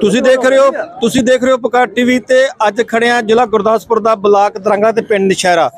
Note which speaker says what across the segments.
Speaker 1: ਤੁਸੀਂ ਦੇਖ ਰਹੇ ਹੋ ਤੁਸੀਂ ਦੇਖ ਰਹੇ ਹੋ ਪਕਾਰ ਟੀਵੀ ਤੇ ਅੱਜ ਖੜੇ ਆ ਜ਼ਿਲ੍ਹਾ ਗੁਰਦਾਸਪੁਰ ਦਾ ਬਲਾਕ ਦਰੰਗਾ ਤੇ ਪਿੰਡ ਨਸ਼ਹਿਰਾ।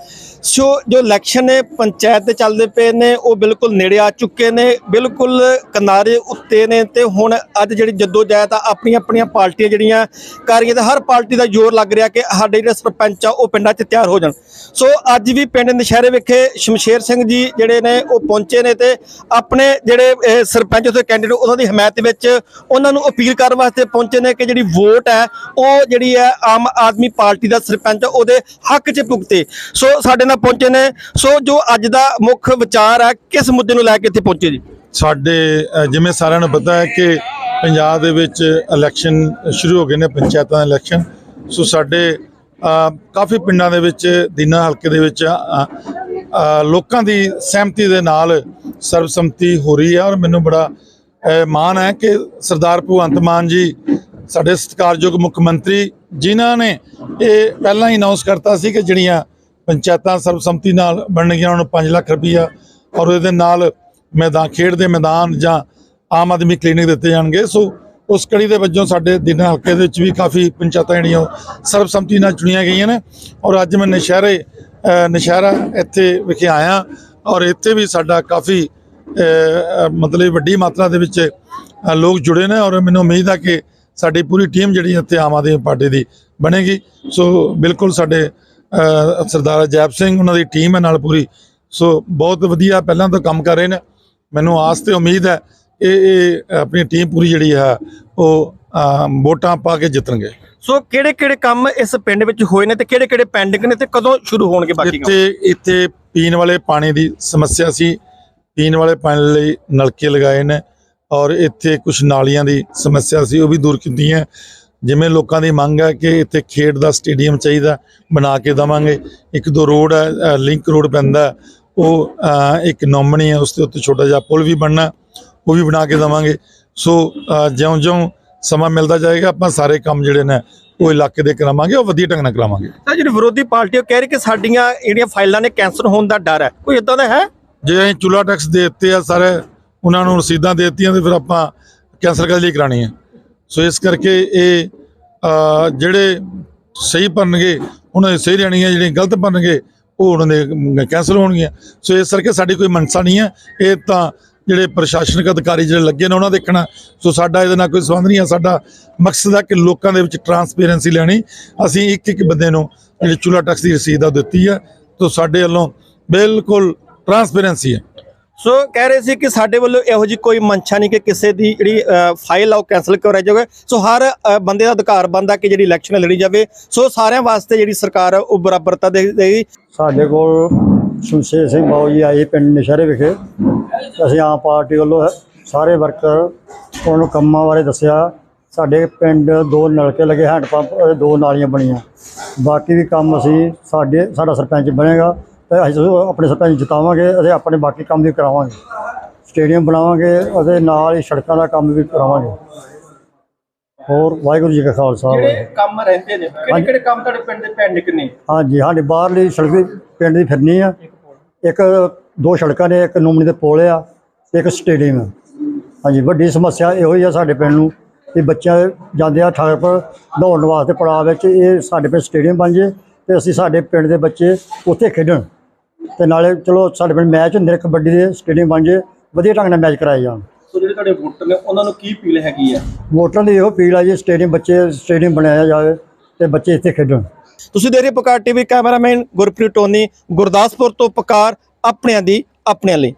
Speaker 1: ਸੋ ਜੋ ਇਲੈਕਸ਼ਨ ਨੇ, ਪੰਚਾਇਤ ਦੇ ਚੱਲਦੇ ਪਏ ਨੇ, ਉਹ ਬਿਲਕੁਲ ਨੇੜੇ ਆ ਚੁੱਕੇ ਨੇ, ਬਿਲਕੁਲ ਕਿਨਾਰੇ ਉੱਤੇ ਨੇ ਤੇ ਹੁਣ ਅੱਜ ਜਿਹੜੀ ਜੱਦੋ ਜਹਿਦ ਆ ਆਪਣੀਆਂ ਆਪਣੀਆਂ ਪਾਰਟੀਆਂ ਜਿਹੜੀਆਂ ਕਰ ਰਹੀਆਂ ਤੇ ਹਰ ਪਾਰਟੀ ਦਾ ਜ਼ੋਰ ਲੱਗ ਰਿਹਾ ਕਿ ਸਾਡੇ ਜਿਹੜੇ ਸਰਪੰਚ ਆ, ਉਹ ਪਿੰਡਾਂ 'ਚ ਤਿਆਰ ਹੋ ਜਾਣ। ਸੋ ਅੱਜ ਵੀ ਪਿੰਡ ਨਸ਼ਹਿਰੇ ਵਿਖੇ ਸ਼ਮਸ਼ੇਰ ਸਿੰਘ ਜੀ ਜਿਹੜੇ ਨੇ, ਉਹ ਪਹੁੰਚੇ ਨੇ ਤੇ ਆਪਣੇ ਜਿਹੜੇ ਸਰਪੰਚ ਉਥੇ ਕੈਂਡੀਡੇਟ ਉਹਨਾਂ ਦੀ ਹਮਾਇਤ ਵਿੱਚ ਉਹਨਾਂ ਨੂੰ ਅਪੀਲ ਕਰਨ ਵਾਸਤੇ ਪਹੁੰਚੇ ਨੇ ਕਿ ਜਿਹੜੀ ਵੋਟ ਹੈ, ਉਹ ਜਿਹੜੀ ਹੈ ਆਮ ਆਦਮੀ ਪਾਰਟੀ ਦਾ ਸਰਪੰਚ ਉਹਦੇ ਹੱਕ 'ਚ ਭੁਗਤੇ। ਸੋ ਸਾਡੇ ਨਾਲ ਪਹੁੰਚੇ ਨੇ। ਸੋ ਜੋ ਅੱਜ ਦਾ ਮੁੱਖ ਵਿਚਾਰ ਹੈ, ਕਿਸ ਮੁੱਦੇ ਨੂੰ ਲੈ ਕੇ ਇੱਥੇ ਪਹੁੰਚੇ ਜੀ?
Speaker 2: ਸਾਡੇ ਜਿਵੇਂ ਸਾਰਿਆਂ ਨੂੰ ਪਤਾ ਹੈ ਕਿ ਪੰਜਾਬ ਦੇ ਵਿੱਚ ਇਲੈਕਸ਼ਨ ਸ਼ੁਰੂ ਹੋ ਗਏ ਨੇ, ਪੰਚਾਇਤਾਂ ਦੇ ਇਲੈਕਸ਼ਨ ਸੋ ਸਾਡੇ ਕਾਫੀ ਪਿੰਡਾਂ ਦੇ ਵਿੱਚ, ਦੀਨਾ ਹਲਕੇ ਦੇ ਵਿੱਚ ਲੋਕਾਂ ਦੀ ਸਹਿਮਤੀ ਦੇ ਨਾਲ ਸਰਬਸੰਮਤੀ ਹੋ ਰਹੀ ਹੈ ਔਰ ਮੈਨੂੰ ਬੜਾ ਮਾਣ ਹੈ ਕਿ ਸਰਦਾਰ ਭਗਵੰਤ ਮਾਨ ਜੀ, ਸਾਡੇ ਸਤਿਕਾਰਯੋਗ ਮੁੱਖ ਮੰਤਰੀ, ਜਿਨ੍ਹਾਂ ਨੇ ਇਹ ਪਹਿਲਾਂ ਹੀ ਅਨਾਉਂਸ ਕਰਤਾ ਸੀ ਕਿ ਜਿਹੜੀਆਂ ਪੰਚਾਇਤਾਂ ਸਰਬਸੰਮਤੀ ਨਾਲ ਬਣਨਗੀਆਂ ਉਹਨਾਂ ਨੂੰ 5 ਲੱਖ ਰੁਪਈਆ ਔਰ ਇਹਦੇ ਨਾਲ ਮੈਦਾਨ, ਖੇਡ ਦੇ ਮੈਦਾਨ ਜਾਂ ਆਮ ਆਦਮੀ ਕਲੀਨਿਕ ਦਿੱਤੇ ਜਾਣਗੇ। ਸੋ ਉਸ ਕੜੀ ਦੇ ਵਜੋਂ ਸਾਡੇ ਦਿਨ ਹਲਕੇ ਦੇ ਵਿੱਚ ਵੀ ਕਾਫੀ ਪੰਚਾਇਤਾਂ ਜਿਹੜੀਆਂ ਉਹ ਸਰਬਸੰਮਤੀ ਨਾਲ ਚੁਣੀਆਂ ਗਈਆਂ ਨੇ। ਔਰ ਅੱਜ ਮੈਂ ਨਸ਼ਹਿਰੇ ਨਸ਼ਹਿਰਾ ਇੱਥੇ ਵਿਖੇ ਆਇਆ ਔਰ ਇੱਥੇ ਵੀ ਸਾਡਾ ਕਾਫੀ ਮਤਲਬ ਵੱਡੀ ਮਾਤਰਾ ਦੇ ਵਿੱਚ ਲੋਕ ਜੁੜੇ ਨੇ ਔਰ ਮੈਨੂੰ ਉਮੀਦ ਆ ਕਿ ਸਾਡੀ ਪੂਰੀ ਟੀਮ ਜਿਹੜੀ ਇੱਥੇ ਆਮ ਆਦਮੀ ਪਾਰਟੀ ਦੀ ਬਣੇਗੀ। ਸੋ ਬਿਲਕੁਲ ਸਾਡੇ ਸਰਦਾਰ ਜੈਪ ਸਿੰਘ ਉਹਨਾਂ ਦੀ ਟੀਮ ਹੈ ਨਾਲ ਪੂਰੀ। ਸੋ ਬਹੁਤ ਵਧੀਆ ਪਹਿਲਾਂ ਤੋਂ ਕੰਮ ਕਰ ਰਹੇ ਨੇ। ਮੈਨੂੰ ਆਸ ਤੇ ਉਮੀਦ ਹੈ ਇਹ ਇਹ ਆਪਣੀ ਟੀਮ ਪੂਰੀ ਜਿਹੜੀ ਹੈ ਉਹ ਵੋਟਾਂ ਪਾ ਕੇ ਜਿੱਤਣਗੇ।
Speaker 1: ਸੋ ਕਿਹੜੇ ਕਿਹੜੇ ਕੰਮ ਇਸ ਪਿੰਡ ਵਿੱਚ ਹੋਏ ਨੇ ਤੇ ਕਿਹੜੇ ਕਿਹੜੇ ਪੈਂਡਿੰਗ ਨੇ ਤੇ ਕਦੋਂ ਸ਼ੁਰੂ ਹੋਣਗੇ ਬਾਕੀ ਕੰਮ?
Speaker 2: ਇੱਥੇ ਇੱਥੇ ਪੀਣ ਵਾਲੇ ਪਾਣੀ ਦੀ ਸਮੱਸਿਆ ਸੀ ਪੀਣ ਵਾਲੇ ਪਾਣੀ ਲਈ ਨਲਕੇ ਲਗਾਏ ਨੇ ਔਰ ਇੱਥੇ ਕੁਝ ਨਾਲੀਆਂ ਦੀ ਸਮੱਸਿਆ ਸੀ ਉਹ ਵੀ ਦੂਰ ਕੀਤੀ ਹੈ ਜਿਵੇਂ ਲੋਕਾਂ ਦੀ ਮੰਗ ਹੈ ਕਿ ਇੱਥੇ ਖੇਡ ਦਾ ਸਟੇਡੀਅਮ ਚਾਹੀਦਾ ਬਣਾ ਕੇ ਦਵਾਂਗੇ। ਇੱਕ ਦੋ ਰੋਡ ਹੈ ਲਿੰਕ ਰੋਡ ਪੈਂਦਾ ਉਹ ਇੱਕ ਨੋਮਣੀ ਹੈ ਉਸ ਦੇ ਉੱਤੇ ਛੋਟਾ ਜਿਹਾ ਪੁਲ ਵੀ ਬਣਨਾ ਉਹ ਵੀ ਬਣਾ ਕੇ ਦਵਾਂਗੇ। ਸੋ ਜਿਉਂ-ਜਿਉਂ ਸਮਾਂ ਮਿਲਦਾ ਜਾਏਗਾ ਆਪਾਂ ਸਾਰੇ ਕੰਮ ਜਿਹੜੇ ਨੇ ਉਹ ਇਲਾਕੇ ਦੇ ਕਰਾਵਾਂਗੇ ਉਹ ਵਧੀਆ ਢੰਗ ਨਾਲ ਕਰਾਵਾਂਗੇ।
Speaker 1: ਤਾਂ ਜਿਹੜੀ ਵਿਰੋਧੀ ਪਾਰਟੀ ਉਹ ਕਹਿ ਰਹੀ ਕਿ ਸਾਡੀਆਂ ਜਿਹੜੀਆਂ ਫਾਈਲਾਂ ਨੇ ਕੈਂਸਲ ਹੋਣ ਦਾ ਡਰ ਹੈ। ਕੋਈ ਇਦਾਂ ਦਾ ਹੈ?
Speaker 2: ਜੇ ਅਸੀਂ ਚੁੱਲਾ ਟੈਕਸ ਦੇ ਦਿੱਤੇ ਆ ਸਾਰੇ ਉਹਨਾਂ ਨੂੰ ਰਸੀਦਾਂ ਦੇ ਦਿੱਤੀਆਂ ਤੇ ਫਿਰ ਆਪਾਂ ਕੈਂਸਲ ਕਰ ਲਈ ਕਰਾਣੀ ਹੈ। ਸੋ ਇਸ ਕਰਕੇ ਇਹ ਜਿਹੜੇ ਸਹੀ ਭਰਨਗੇ ਉਹਨਾਂ ਦੀ ਸਹੀ ਰਹਿਣੀ ਹੈ ਜਿਹੜੇ ਗਲਤ ਭਰਨਗੇ, ਉਹ ਉਹਨਾਂ ਦੇ ਕੈਂਸਲ ਹੋਣਗੀਆਂ। ਸੋ ਇਸ ਕਰਕੇ ਸਾਡੀ ਕੋਈ ਮਨਸਾ ਨਹੀਂ ਹੈ। ਇਹ ਤਾਂ ਜਿਹੜੇ ਪ੍ਰਸ਼ਾਸਨਿਕ ਅਧਿਕਾਰੀ ਜਿਹੜੇ ਲੱਗੇ ਨੇ, ਉਹਨਾਂ ਦੇਖਣਾ। ਸੋ ਸਾਡਾ ਇਹਦੇ ਨਾਲ ਕੋਈ ਸੰਬੰਧ ਨਹੀਂ ਹੈ। ਸਾਡਾ ਮਕਸਦ ਹੈ ਕਿ ਲੋਕਾਂ ਦੇ ਵਿੱਚ ਟਰਾਂਸਪੇਰੈਂਸੀ ਲੈਣੀ। ਅਸੀਂ ਇੱਕ ਇੱਕ ਬੰਦੇ ਨੂੰ ਜਿਹੜੀ ਚੁਲਾ ਟੈਕਸ ਦੀ ਰਸੀਦ ਆ ਦਿੱਤੀ ਹੈ ਤੋਂ ਸਾਡੇ ਵੱਲੋਂ ਬਿਲਕੁਲ ਟਰਾਂਸਪੇਰੈਂਸੀ ਹੈ।
Speaker 1: ਸੋ ਕਹਿ ਰਹੇ ਸੀ ਕਿ ਸਾਡੇ ਵੱਲੋਂ ਇਹੋ ਜੀ ਕੋਈ ਮੰਸ਼ਾ ਨਹੀਂ ਕਿ ਕਿਸੇ ਦੀ ਜਿਹੜੀ ਫਾਈਲ ਆ ਉਹ ਕੈਂਸਲ ਕਰਾਈ ਜਾਵੇ। ਸੋ ਹਰ ਬੰਦੇ ਦਾ ਅਧਿਕਾਰ ਬਣਦਾ ਕਿ ਜਿਹੜੀ ਇਲੈਕਸ਼ਨ ਲੜੀ ਜਾਵੇ। ਸੋ ਸਾਰਿਆਂ ਵਾਸਤੇ ਜਿਹੜੀ ਸਰਕਾਰ ਉਹ ਬਰਾਬਰਤਾ ਦੇ ਦੇਗੀ
Speaker 3: ਸਾਡੇ ਕੋਲ ਸ਼ਮਸ਼ੇਰ ਸਿੰਘ ਬਾਊ ਜੀ ਆਏ ਪਿੰਡ ਨਸ਼ਹਿਰੇ ਵਿਖੇ। ਅਸੀਂ ਆਮ ਪਾਰਟੀ ਵੱਲੋਂ ਸਾਰੇ ਵਰਕਰ ਉਹਨਾਂ ਨੂੰ ਕੰਮਾਂ ਬਾਰੇ ਦੱਸਿਆ। ਸਾਡੇ ਪਿੰਡ ਦੋ ਨਲਕੇ ਲੱਗੇ, ਹੈਂਡ ਪੰਪ, ਦੋ ਨਾਲੀਆਂ ਬਣੀਆਂ। ਬਾਕੀ ਵੀ ਕੰਮ ਅਸੀਂ ਸਾਡੇ, ਸਾਡਾ ਸਰਪੰਚ ਬਣੇਗਾ। ਅਸੀਂ ਆਪਣੇ ਸਰਪੰਚ ਜਿਤਾਵਾਂਗੇ ਅਤੇ ਆਪਣੇ ਬਾਕੀ ਕੰਮ ਵੀ ਕਰਾਵਾਂਗੇ। ਸਟੇਡੀਅਮ ਬਣਾਵਾਂਗੇ ਅਤੇ ਨਾਲ ਹੀ ਸੜਕਾਂ ਦਾ ਕੰਮ ਵੀ ਕਰਾਵਾਂਗੇ। ਹੋਰ ਵਾਹਿਗੁਰੂ ਜੀ ਕਾ ਖਾਲਸਾ ਵਾਹਿਗੁਰੂ
Speaker 1: ਕੰਮ ਰਹਿੰਦੇ ਨੇ? ਕਿਹੜੇ ਕਿਹੜੇ ਕੰਮ ਤੁਹਾਡੇ ਪਿੰਡ ਦੇ ਪੈਂਡਿੰਗ ਨੇ
Speaker 3: ਹਾਂਜੀ ਸਾਡੇ ਬਾਹਰਲੀ ਸੜਕ ਪਿੰਡ ਦੀ ਫਿਰਨੀ ਆ। ਇੱਕ ਦੋ ਸੜਕਾਂ ਨੇ ਇੱਕ ਨੁਮਣੀ ਦੇ ਪੁਲ ਆ ਇੱਕ ਸਟੇਡੀਅਮ ਹਾਂਜੀ ਵੱਡੀ ਸਮੱਸਿਆ ਇਹੋ ਹੀ ਆ ਸਾਡੇ ਪਿੰਡ ਨੂੰ ਕਿ ਬੱਚੇ ਜਾਂਦੇ ਆ ਠਾਗਰ ਪਰ ਦੌੜਨ ਵਾਸਤੇ ਪੜਾਅ ਵਿੱਚ ਇਹ ਸਾਡੇ ਪਿੰਡ ਸਟੇਡੀਅਮ ਬਣ ਜੇ ਤੇ ਅਸੀਂ ਸਾਡੇ ਪਿੰਡ ਦੇ ਬੱਚੇ ਉੱਥੇ ਖੇਡਣ। ਤੇ ਨਾਲੇ ਚਲੋ ਸਾਡੇ ਪਿੰਡ ਮੈਚ ਹੁੰਦੇ ਨੇ ਕਬੱਡੀ ਦੇ ਸਟੇਡੀਅਮ ਬਣ ਜੇ ਵਧੀਆ ਢੰਗ ਨਾਲ ਮੈਚ ਕਰਾਏ ਜਾਣ।
Speaker 1: ਸੋ ਜਿਹੜੇ ਤੁਹਾਡੇ ਵੋਟਰ ਨੇ ਉਹਨਾਂ ਨੂੰ ਕੀ ਅਪੀਲ ਹੈਗੀ ਆ?
Speaker 3: ਵੋਟਰਾਂ ਦੀ ਇਹੋ ਅਪੀਲ ਆ ਜੀ ਸਟੇਡੀਅਮ ਬੱਚੇ ਸਟੇਡੀਅਮ ਬਣਾਇਆ ਜਾਵੇ ਤੇ ਬੱਚੇ ਇੱਥੇ ਖੇਡਣ।
Speaker 1: ਤੁਸੀਂ ਦੇਖ ਰਹੇ ਹੋ Pukar TV cameraman Gurpreet Tony Gurdaspur ਤੋਂ ਪਕਾਰ ਆਪਣਿਆਂ ਦੀ ਆਪਣਿਆਂ ਲਈ।